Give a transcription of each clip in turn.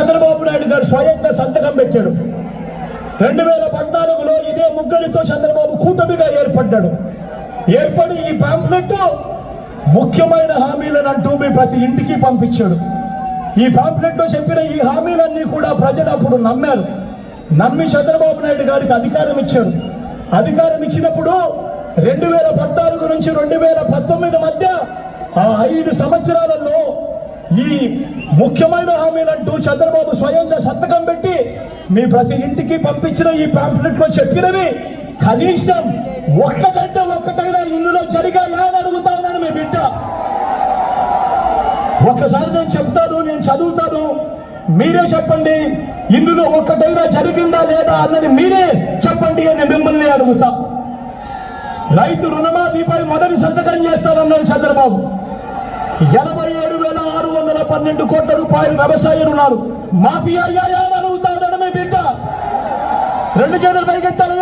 చంద్రబాబు నాయుడు గారు స్వయంగా సంతకం పెట్టాడు రెండు వేల పద్నాలుగులో ఇదే ముగ్గురితో చంద్రబాబు కూటమిగా ఏర్పడ్డాడు. ఏర్పడి ఈ పాంప్లెట్ ముఖ్యమైన హామీలను అంటూ మీ ప్రతి ఇంటికి పంపించాడు. ఈ పాంప్లెట్లో చెప్పిన ఈ హామీలన్నీ కూడా ప్రజలు అప్పుడు నమ్మారు. నమ్మి చంద్రబాబు నాయుడు గారికి అధికారం ఇచ్చారు. అధికారం ఇచ్చినప్పుడు రెండు వేల పద్నాలుగు నుంచి రెండు వేల పంతొమ్మిది మధ్య ఆ ఐదు సంవత్సరాలలో ఈ ముఖ్యమైన హామీలంటూ చంద్రబాబు స్వయంగా సంతకం పెట్టి మీ ప్రతి ఇంటికి పంపించిన ఈ పాంప్లెట్లో చెప్పినవి కనీసం ఒక్కటంటే ఒక్కటైనా ఇందులో జరిగాయా అని అడుగుతా ఉన్నాను మీ బిడ్డ. ఒక్కసారి నేను చెప్తాను నేను చదువుతాను. మీరే చెప్పండి ఇందులో ఒక్కటైనా జరిగిందా లేదా అన్నది మీరే చెప్పండి అని మిమ్మల్ని అడుగుతా. రైతు రుణమాఫీపై మొదటి సంతకం చేస్తానన్నాడు చంద్రబాబు. ఎనభై పన్నెండు కోట్ల రూపాయలు వ్యవసాయ రుణాలు మాఫియా బిడ్డ రెండు చేతులు పైకెత్తాను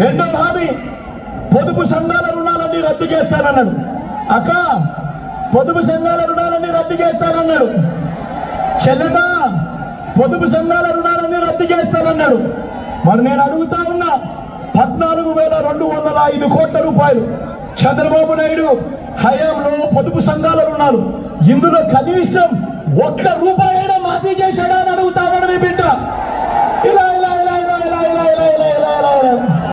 రెండో హామీ పొదుపు సంఘాల రుణాలన్నీ రద్దు చేస్తానన్నాడు అక్క పొదుపు సంఘాల రుణాలన్నీ రద్దు చేస్తానన్నాడు చెల్లెమ్మ పొదుపు సంఘాల రుణాలన్నీ రద్దు చేస్తానన్నాడు మరి నేను అడుగుతా ఉన్నా వేల రెండు వందల ఐదు కోట్ల రూపాయలు. చంద్రబాబు నాయుడు హయాంలో పొదుపు సంఘాల రుణాలు ఇందులో కనీసం ఒక్క రూపాయి అయినా మాఫీ చేశాడా అని అడుగుతామని మీ బిడ్డ.